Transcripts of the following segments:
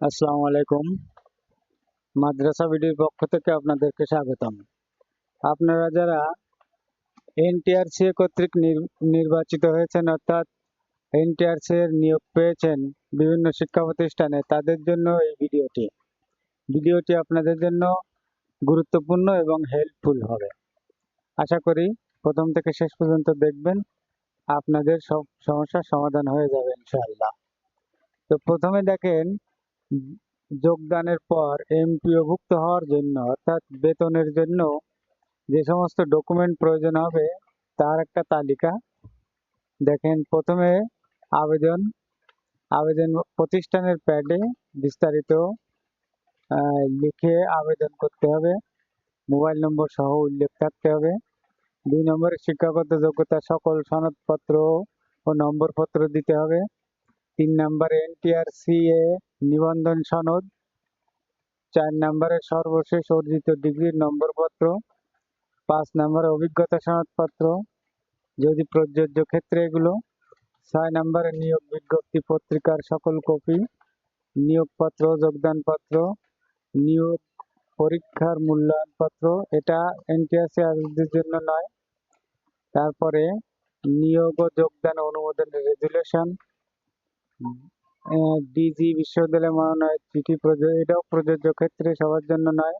আসসালামু আলাইকুম। মাদ্রাসা বিডির পক্ষ থেকে আপনাদেরকে স্বাগতম। আপনারা যারা এনটিআরসি কর্তৃক নির- নির্বাচিত হয়েছেন, অর্থাৎ এনটিআরসি এর নিয়োগ পেয়েছেন বিভিন্ন শিক্ষা প্রতিষ্ঠানে, তাদের জন্য এই ভিডিওটি। ভিডিওটি আপনাদের জন্য গুরুত্বপূর্ণ এবং হেল্পফুল হবে। আশা করি প্রথম থেকে শেষ পর্যন্ত দেখবেন, আপনাদের সব সমস্যার সমাধান হয়ে যাবে ইনশাআল্লাহ। তো প্রথমে দেখেন যোগদানের পর এমপিওভুক্ত হওয়ার জন্য, অর্থাৎ বেতনের জন্য যে সমস্ত ডকুমেন্ট প্রয়োজন হবে, তার একটা তালিকা। দেখেন, প্রথমে আবেদন আবেদন প্রতিষ্ঠানের প্যাডে বিস্তারিত লিখে আবেদন করতে হবে। মোবাইল নম্বর সহ উল্লেখ থাকতে হবে। দুই নম্বরে শিক্ষাগত যোগ্যতা, সকল সনদপত্র ও নম্বরপত্র দিতে হবে। তিন নম্বরে এনটিআরসিএ নিবন্ধন সনদ, চার নম্বরে সর্বশেষ অর্জিত ডিগ্রির নম্বরপত্র, পাঁচ নম্বরে অভিজ্ঞতা সনদপত্র, যদি প্রযোজ্য ক্ষেত্রে এগুলো, ছয় নম্বরে নিয়োগ বিজ্ঞপ্তি পত্রিকার সকল কপি, নিয়োগপত্র, যোগদানপত্র, নিয়োগ পরীক্ষার মূল্যায়নপত্র, এটা এনটিআরসি আবেদনের জন্য নয়। তারপরে নিয়োগ ও যোগদান অনুমোদনের রেজুলেশন ডিজি বিশ্ববিদ্যালয় মনোনয়ন চিঠি প্রযোজ্য, এটাও প্রযোজ্য ক্ষেত্রে সবার জন্য নয়।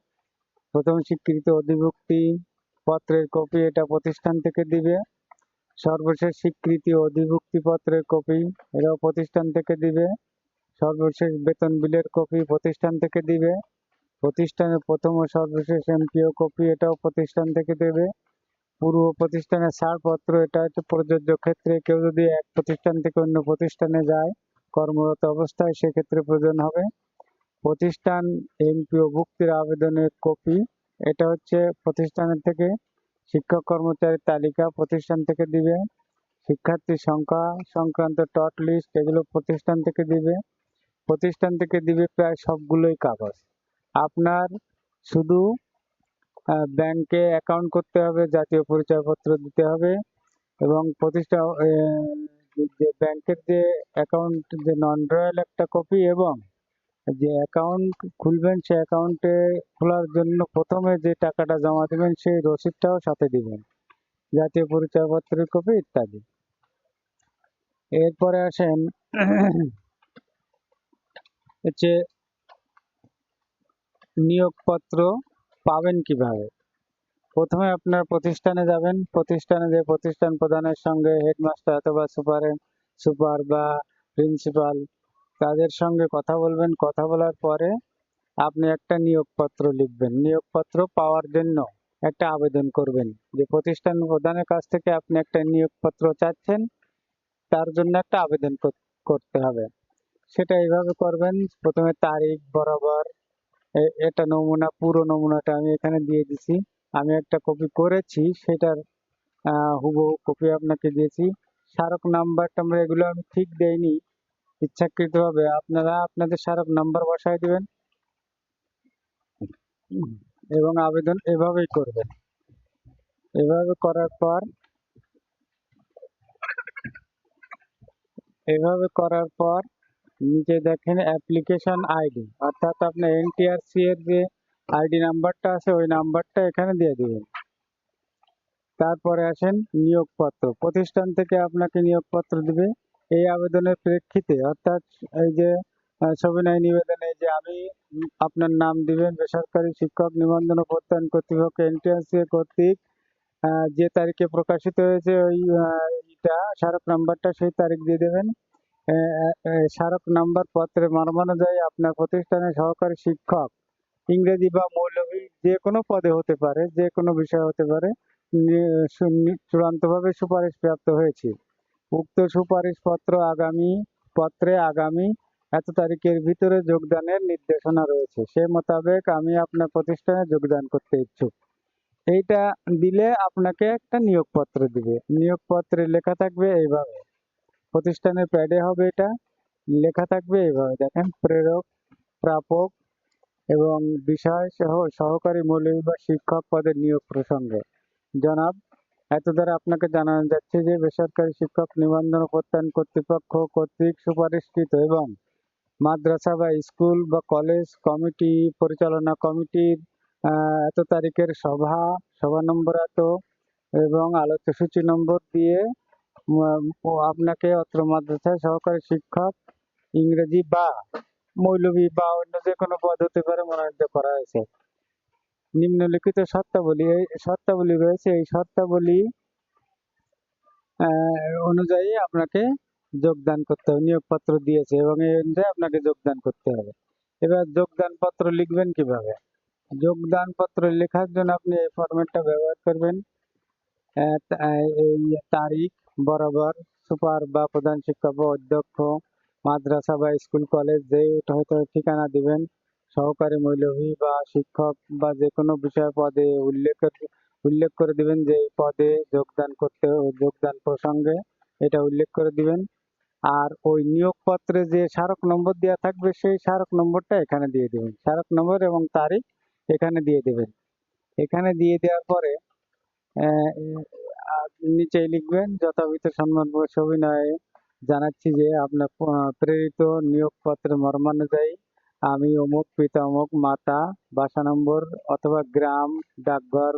প্রথম স্বীকৃত অধিভুক্তি পত্রের কপি এটা প্রতিষ্ঠান থেকে দিবে। সর্বশেষ স্বীকৃতি অধিভুক্তি পত্রের কপি এটাও প্রতিষ্ঠান থেকে দিবে। সর্বশেষ বেতন বিলের কপি প্রতিষ্ঠান থেকে দিবে। প্রতিষ্ঠানের প্রথম ও সর্বশেষ এমপিও কপি এটাও প্রতিষ্ঠান থেকে দেবে। পূর্ব প্রতিষ্ঠানের ছাড়পত্র এটা হচ্ছে প্রযোজ্য ক্ষেত্রে কেউ যদি এক প্রতিষ্ঠান থেকে অন্য প্রতিষ্ঠানে যায় কর্মরত অবস্থায় সেক্ষেত্রে প্রয়োজন হবে। প্রতিষ্ঠান এমপিও ভুক্তির আবেদনের কপি। এটা হচ্ছে প্রতিষ্ঠানের থেকে শিক্ষক কর্মচারীর তালিকা প্রতিষ্ঠান থেকে দিবে। শিক্ষার্থীর সংখ্যা সংক্রান্ত টট লিস্ট এগুলো প্রতিষ্ঠান থেকে দিবে। প্রতিষ্ঠান থেকে দিবে প্রায় সবগুলোই কাগজ। আপনার শুধু ব্যাংকে অ্যাকাউন্ট করতে হবে, জাতীয় পরিচয়পত্র দিতে হবে এবং প্রতিষ্ঠা যে- ব্যাংকের যে অ্যাকাউন্ট যে নন রয়্যাল একটা কপি এবং যে অ্যাকাউন্ট খুলবেন সেই অ্যাকাউন্টে খোলার জন্য প্রথমে যে টাকাটা জমা দেবেন সেই রসিদটাও সাথে দিবেন। জাতীয় পরিচয়পত্রের কপি ইত্যাদি। এরপরে আসেন হচ্ছে নিয়োগপত্র পাবেন কীভাবে? প্রথমে আপনার প্রতিষ্ঠানে যাবেন। প্রতিষ্ঠানে যে প্রতিষ্ঠান প্রধানের সঙ্গে হেডমাস্টার অথবা সুপার সুপার বা প্রিন্সিপাল তাদের সঙ্গে কথা বলবেন, কথা বলার পরে আপনি একটা নিয়োগপত্র লিখবেন। নিয়োগপত্র পাওয়ার জন্য একটা আবেদন করবেন। যে প্রতিষ্ঠান প্রধানের কাছ থেকে আপনি একটা নিয়োগপত্র চাচ্ছেন, তার জন্য একটা আবেদন করতে হবে। সেটা এইভাবে করবেন। প্রথমে তারিখ বরাবর এটা নমুনা, পুরো নমুনাটা আমি এখানে দিয়ে দিছি। আমি একটা কপি করেছি, সেটার হুবহু কপি আপনাকে দিয়েছি। স্মারক নাম্বার টাম্বার এগুলো আমি ঠিক দেইনি। ইচ্ছাকৃতভাবে আপনারা আপনাদের স্মারক নাম্বার বসায় দিবেন। এবং আবেদন এভাবেই করবেন। এভাবে করার পর, এভাবে করার পর, নিচে দেখেন অ্যাপ্লিকেশন আইডি, অর্থাৎ আপনার এনটিআরসি এর যে আইডি নাম্বারটা আছে, ওই নাম্বারটা এখানে দিয়ে দিবেন। তারপরে আসেন নিয়োগপত্র। প্রতিষ্ঠান থেকে আপনাকে নিয়োগপত্র দিবে। এই আবেদনের প্রেক্ষিতে, অর্থাৎ এই যে সবিনয় নিবেদনে যে আমি আপনার নাম দিবেন, বেসরকারি শিক্ষক নিবন্ধন প্রত্যয়ন কর্তৃপক্ষ এনটিআরসি কর্তৃক যে তারিখে প্রকাশিত হয়েছে ওই ইটা, স্মারক নাম্বারটা সেই তারিখ দিয়ে দেবেন। স্মারক নাম্বার পত্রের মর্মানুযায়ী আপনার প্রতিষ্ঠানের সহকারী শিক্ষক ইংরেজি বা মৌলভী যে কোনো পদে হতে পারে, যে কোনো বিষয় হতে পারে চূড়ান্তভাবে সুপারিশ প্রাপ্ত হয়েছে। উক্ত সুপারিশ পত্র আগামী, পত্রে আগামী এত তারিখের ভিতরে যোগদানের নির্দেশনা রয়েছে। সে মোতাবেক আমি আপনার প্রতিষ্ঠানে যোগদান করতে ইচ্ছুক। এইটা দিলে আপনাকে একটা নিয়োগপত্র দিবে। নিয়োগপত্রে লেখা থাকবে এইভাবে। প্রতিষ্ঠানের প্যাডে হবে এটা। লেখা থাকবে এইভাবে। দেখেন, প্রেরক, প্রাপক এবং বিষয় সহ, সহকারী মৌলভী বা শিক্ষক পদের নিয়োগ প্রসঙ্গে। জনাব, এত দ্বারা আপনাকে জানানো যাচ্ছে যে বেসরকারি শিক্ষক নিবন্ধন প্রত্যয়ন কর্তৃপক্ষ কর্তৃক সুপারিশকৃত এবং মাদ্রাসা বা স্কুল বা কলেজ কমিটি, পরিচালনা কমিটির এত তারিখের সভা সভা নম্বর এত এবং আলোচ্য সূচি নম্বর দিয়ে আপনাকে অত্র মাদ্রাসায় সহকারী শিক্ষক ইংরেজি বা মৌলভী বা অন্য যে কোনো পদ হতে পারে মনোনীত করা হয়েছে। নিম্নলিখিত শর্তাবলী এই শর্তাবলী রয়েছে। এই শর্তাবলী অনুযায়ী আপনাকে যোগদান করতে হবে, নিয়োগপত্র দিয়েছে এবং এই অনুযায়ী আপনাকে যোগদান করতে হবে। এবার যোগদান পত্র লিখবেন কীভাবে? যোগদান পত্র লেখার জন্য আপনি এই ফরম্যাটটা ব্যবহার করবেন। এই তারিখ, বরাবর, সুপার বা প্রধান শিক্ষক বা অধ্যক্ষ মাদ্রাসা বা স্কুল, কলেজ যে হয়তো ঠিকানা দিবেন, সহকারী মৌলভী বা শিক্ষক বা যে কোনো বিষয় পদে উল্লেখ উল্লেখ করে দিবেন যে এই পদে যোগদান করতে, যোগদান প্রসঙ্গে এটা উল্লেখ করে দিবেন। আর ওই নিয়োগপত্রে যে স্মারক নম্বর দেওয়া থাকবে, সেই স্মারক নম্বরটা এখানে দিয়ে দিবেন। স্মারক নম্বর এবং তারিখ এখানে দিয়ে দিবেন। এখানে দিয়ে দেওয়ার পরে নিচেই লিখবেন যথাবিধ সম্মান সবিনয়ে জানাচ্ছি যে আপনার প্রেরিত নিয়োগপত্রের মর্মানুযায়ী আমি অমুক পিতা, অমুক মাতা, বাসা নম্বর অথবা গ্রাম, ডাকঘর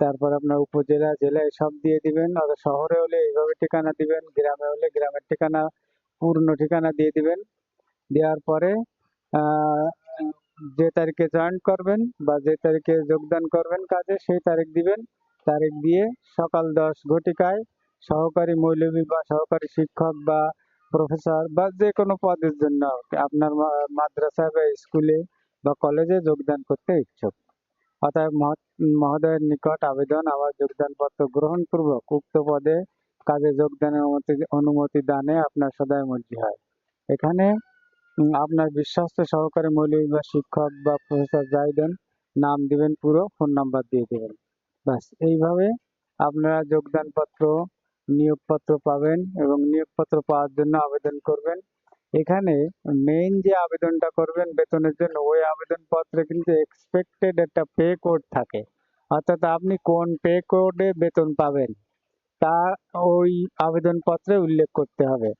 তারপর আপনার উপজেলা, জেলা এসব দিয়ে দিবেন আর শহরে হলে এইভাবে ঠিকানা দিবেন, গ্রামে হলে গ্রামের ঠিকানা, পূর্ণ ঠিকানা দিয়ে দিবেন। দেওয়ার পরে যে তারিখে জয়েন করবেন বা যে তারিখে যোগদান করবেন কাজে সেই তারিখ দিবেন। তারিখ দিয়ে সকাল দশ ঘটিকায় সহকারী মৌলভী বা সহকারী শিক্ষক বা প্রফেসর বা যে কোনো পদের জন্য আপনার মাদ্রাসা বা স্কুলে বা কলেজে যোগদান করতে ইচ্ছুক। অতএব মহোদয়ের নিকট আবেদন, আমার যোগদান পত্র গ্রহণ পূর্বক উক্ত পদে কাজে যোগদানের অনুমতি দানে আপনার সদয় মর্জি হয়। এখানে আপনার বিশ্বস্ত সহকারী মৌলভী বা শিক্ষক বা প্রফেসর যাই দেন, নাম দিবেন পুরো ফোন নাম্বার দিয়ে দেবেন। ব্যাস, এইভাবে আপনারা যোগদান পত্র নিয়োগপত্র পাবেন এবং নিয়োগপত্র পাওয়ার জন্য আবেদন করবেন। এখানে মেইন যে আবেদনটা করবেন বেতনের জন্য, ওই আবেদন পত্রে কিন্তু এক্সপেক্টেড একটা পে কোড থাকে। অর্থাৎ আপনি কোন পে কোডে বেতন পাবেন, তা ওই আবেদন পত্রে উল্লেখ করতে হবে।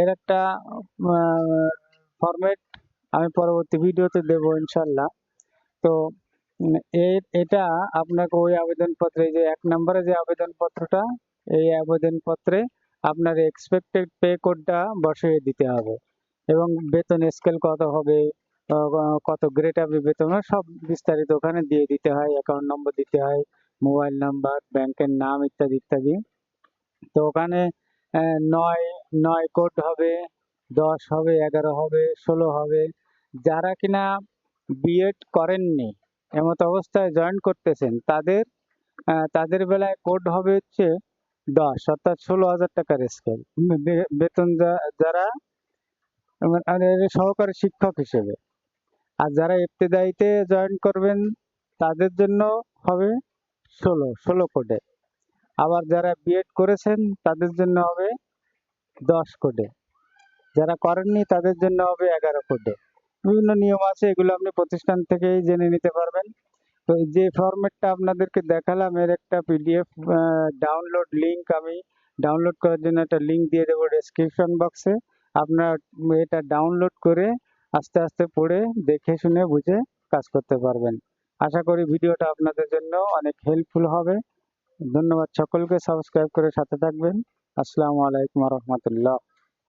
এর একটা ফরম্যাট আমি পরবর্তী ভিডিওতে দেবো ইনশাল্লাহ তো এটা আপনাকে ওই আবেদনপত্রে যে এক নম্বরে যে আবেদনপত্রটা এই আবেদনপত্রে আপনার এক্সপেক্টেড পে কোডটা বসিয়ে দিতে হবে এবং বেতন স্কেল কত হবে কত গ্রেড আপনি বেতন সব বিস্তারিত ওখানে দিয়ে দিতে হয় অ্যাকাউন্ট নম্বর দিতে হয় মোবাইল নাম্বার ব্যাংকের নাম ইত্যাদি ইত্যাদি। তো ওখানে নয় নয় কোড হবে, দশ হবে, এগারো হবে, ষোলো হবে। যারা কিনা বিএড করেননি, এমত অবস্থায় জয়েন করতেছেন, তাদের তাদের বেলায় কোড হবে হচ্ছে দশ, অর্থাৎ ষোলো হাজার টাকার স্কেল বেতন যারা সহকারী শিক্ষক হিসেবে। আর যারা ইবতেদাইতে জয়েন করবেন, তাদের জন্য হবে ষোলো ষোলো কোডে আবার যারা বিএড করেছেন, তাদের জন্য হবে দশ কোডে যারা করেননি, তাদের জন্য হবে এগারো কোডে বিভিন্ন নিয়ম আছে, এগুলো আপনি প্রতিষ্ঠান থেকেই জেনে নিতে পারবেন। তো যে ফরম্যাটটা আপনাদেরকে দেখালাম, এর একটা পিডিএফ ডাউনলোড লিংক আমি ডাউনলোড করার জন্য একটা লিংক দিয়ে দেবো ডেসক্রিপশন বক্সে আপনারা এটা ডাউনলোড করে আস্তে আস্তে পড়ে, দেখে শুনে, বুঝে কাজ করতে পারবেন। আশা করি ভিডিওটা আপনাদের জন্য অনেক হেল্পফুল হবে। ধন্যবাদ সকলকে সাবস্ক্রাইব করে সাথে থাকবেন। আসসালামু আলাইকুম রহমতুল্লাহ।